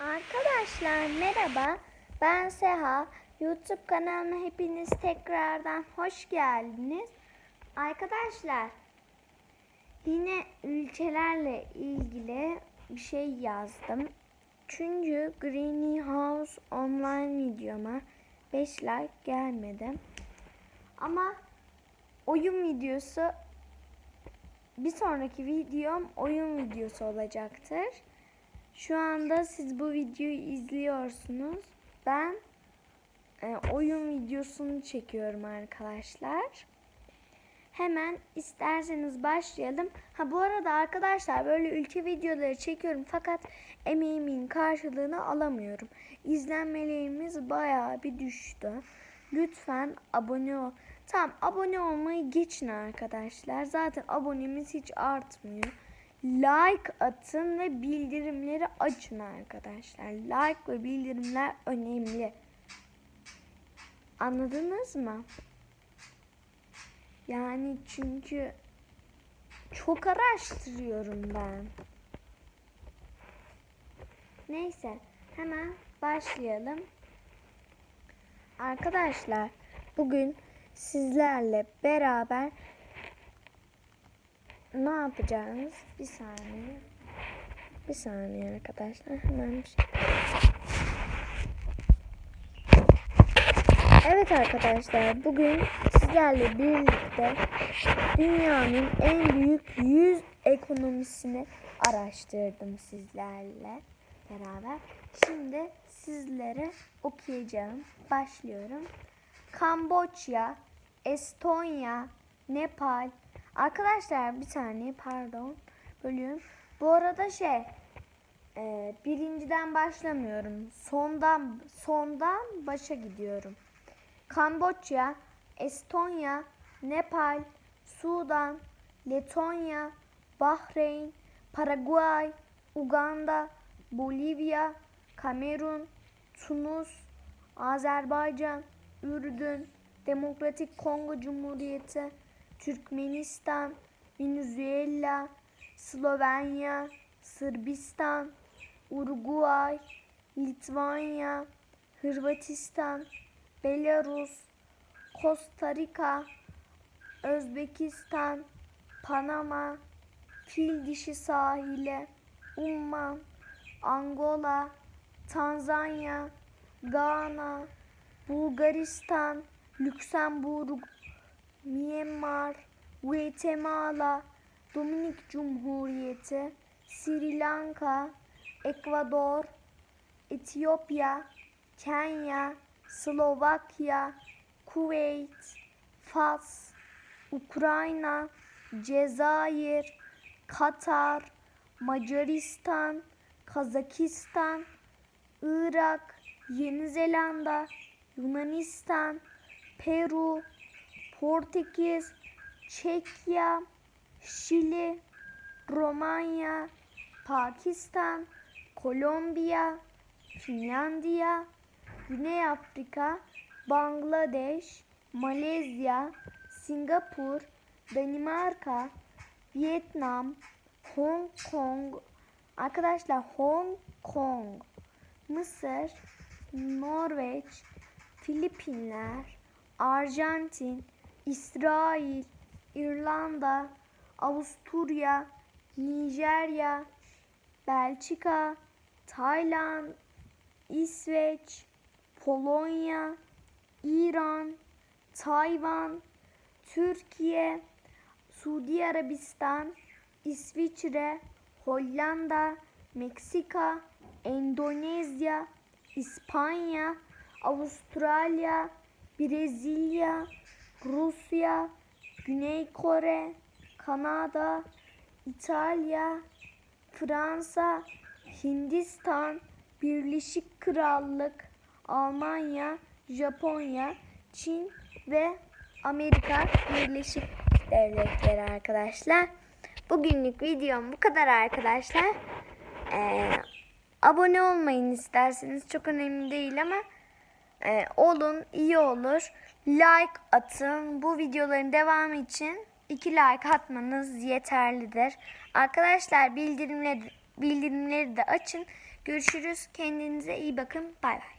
Arkadaşlar merhaba. Ben Seha. YouTube kanalıma hepiniz tekrardan hoş geldiniz. Arkadaşlar yine ülkelerle ilgili bir şey yazdım. Çünkü Greeny House online videoma 5 like gelmedi. Ama oyun videosu bir sonraki videom oyun videosu olacaktır. Şu anda siz bu videoyu izliyorsunuz. Ben e, oyun videosunu çekiyorum arkadaşlar. Hemen isterseniz başlayalım. Ha bu arada arkadaşlar böyle ülke videoları çekiyorum fakat emeğimin karşılığını alamıyorum. İzlenmelerimiz bayağı bir düştü. Lütfen abone ol. Tamam abone olmayı geçin arkadaşlar. Zaten abonemiz hiç artmıyor like atın ve bildirimleri açın arkadaşlar. Like ve bildirimler önemli. Anladınız mı? Yani çünkü çok araştırıyorum ben. Neyse hemen başlayalım. Arkadaşlar bugün sizlerle beraber ne yapacağız? Bir saniye. Bir saniye arkadaşlar. Hemen bir şey. Evet arkadaşlar bugün sizlerle birlikte dünyanın en büyük 100 ekonomisini araştırdım sizlerle beraber. Şimdi sizlere okuyacağım. Başlıyorum. Kamboçya, Estonya, Nepal, Arkadaşlar bir saniye pardon bölüyorum. Bu arada şey e, birinciden başlamıyorum. Sondan sondan başa gidiyorum. Kamboçya, Estonya, Nepal, Sudan, Letonya, Bahreyn, Paraguay, Uganda, Bolivya, Kamerun, Tunus, Azerbaycan, Ürdün, Demokratik Kongo Cumhuriyeti, Türkmenistan, Venezuela, Slovenya, Sırbistan, Uruguay, Litvanya, Hırvatistan, Belarus, Costa Rica, Özbekistan, Panama, Fil Dişi Sahili, Umman, Angola, Tanzanya, Gana, Bulgaristan, Lüksemburg, Myanmar, Guatemala, Dominik Cumhuriyeti, Sri Lanka, Ekvador, Etiyopya, Kenya, Slovakya, Kuveyt, Fas, Ukrayna, Cezayir, Katar, Macaristan, Kazakistan, Irak, Yeni Zelanda, Yunanistan, Peru, Portekiz, Çekya, Şili, Romanya, Pakistan, Kolombiya, Finlandiya, Güney Afrika, Bangladeş, Malezya, Singapur, Danimarka, Vietnam, Hong Kong, arkadaşlar Hong Kong, Mısır, Norveç, Filipinler, Arjantin, İsrail, İrlanda, Avusturya, Nijerya, Belçika, Tayland, İsveç, Polonya, İran, Tayvan, Türkiye, Suudi Arabistan, İsviçre, Hollanda, Meksika, Endonezya, İspanya, Avustralya, Brezilya, Rusya, Güney Kore, Kanada, İtalya, Fransa, Hindistan, Birleşik Krallık, Almanya, Japonya, Çin ve Amerika Birleşik Devletleri arkadaşlar. Bugünlük videom bu kadar arkadaşlar. Ee, abone olmayın isterseniz çok önemli değil ama e, olun iyi olur. Like atın. Bu videoların devamı için 2 like atmanız yeterlidir. Arkadaşlar bildirimleri bildirimleri de açın. Görüşürüz. Kendinize iyi bakın. Bay bay.